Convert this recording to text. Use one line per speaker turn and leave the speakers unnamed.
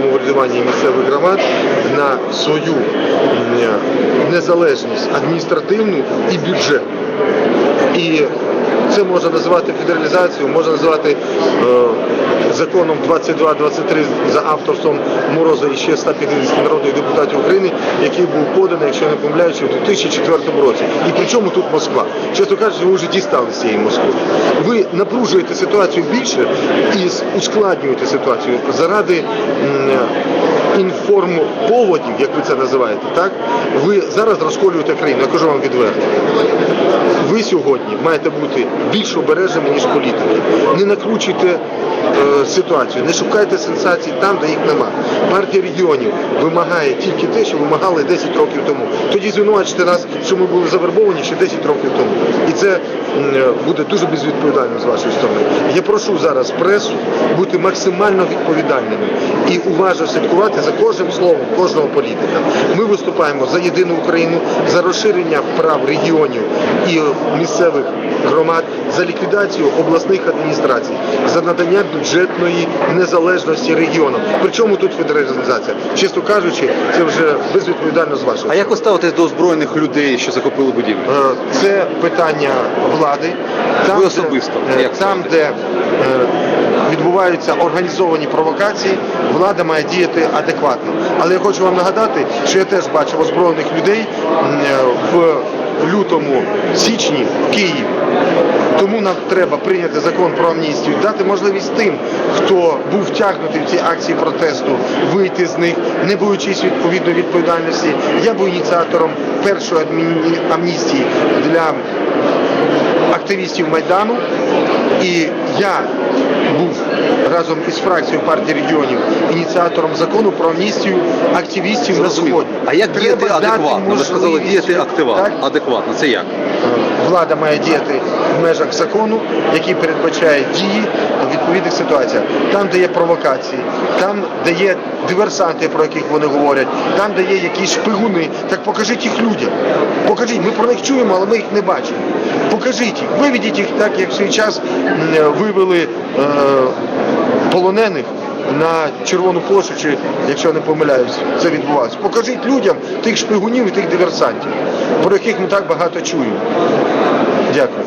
функціонування місцевих громад на свою незалежність адміністративну і бюджет. І це можна називати федералізацією, можна називати е, законом 22-23 за авторством Мороза і ще 150 народних депутатів України, який був поданий, якщо не помиляюся, у 2004 році. І при чому тут Москва? Чесно кажучи, ви вже дістали з цієї Москви. Ви напружуєте ситуацію більше і ускладнюєте ситуацію заради інформповодів, як ви це називаєте, так? Ви зараз розколюєте країну, я кажу вам відверто. Сьогодні маєте бути більш обережними, ніж політики. Не накручуйте ситуацію, не шукайте сенсацій там, де їх нема. Партія регіонів вимагає тільки те, що вимагали 10 років тому. Тоді звинувачите нас, що ми були завербовані ще 10 років тому. І це е, буде дуже безвідповідально з вашої сторони. Я прошу зараз пресу бути максимально відповідальними і уважно слідкувати за кожним словом кожного політика. Ми виступаємо за єдину Україну, за розширення прав регіонів і місцевих громад, за ліквідацію обласних адміністрацій, за надання бюджетної незалежності регіонам. Причому тут федералізація? Чесно кажучи, це вже безвідповідально з вашого.
А як ви ставитесь до озброєних людей, що захопили будівлю?
Е, Це питання влади. Там,
Ви особисто,
де,
як
там, де е, відбуваються організовані провокації, влада має діяти адекватно. Але я хочу вам нагадати, що я теж бачив озброєних людей е, в лютому січні в Києві. Тому нам треба прийняти закон про амністію, дати можливість тим, хто був втягнутий в ці акції протесту, вийти з них, не боючись відповідної відповідальності. Я був ініціатором першої амністії для активістів Майдану. І я був разом із фракцією партії регіонів ініціатором закону про амністію активістів на сході.
А як діяти
Треба дати
адекватно? Ви сказали діяти
Так?
адекватно. Це як?
влада має діяти в межах закону, який передбачає дії в відповідних ситуаціях. Там, де є провокації, там, де є диверсанти, про яких вони говорять, там, де є якісь шпигуни, так покажіть їх людям. Покажіть, ми про них чуємо, але ми їх не бачимо. Покажіть їх, виведіть їх так, як в свій час вивели е, полонених. На Червону площу, чи якщо я не помиляюсь, це відбувалося. Покажіть людям тих шпигунів і тих диверсантів, про яких ми так багато чуємо. Дякую.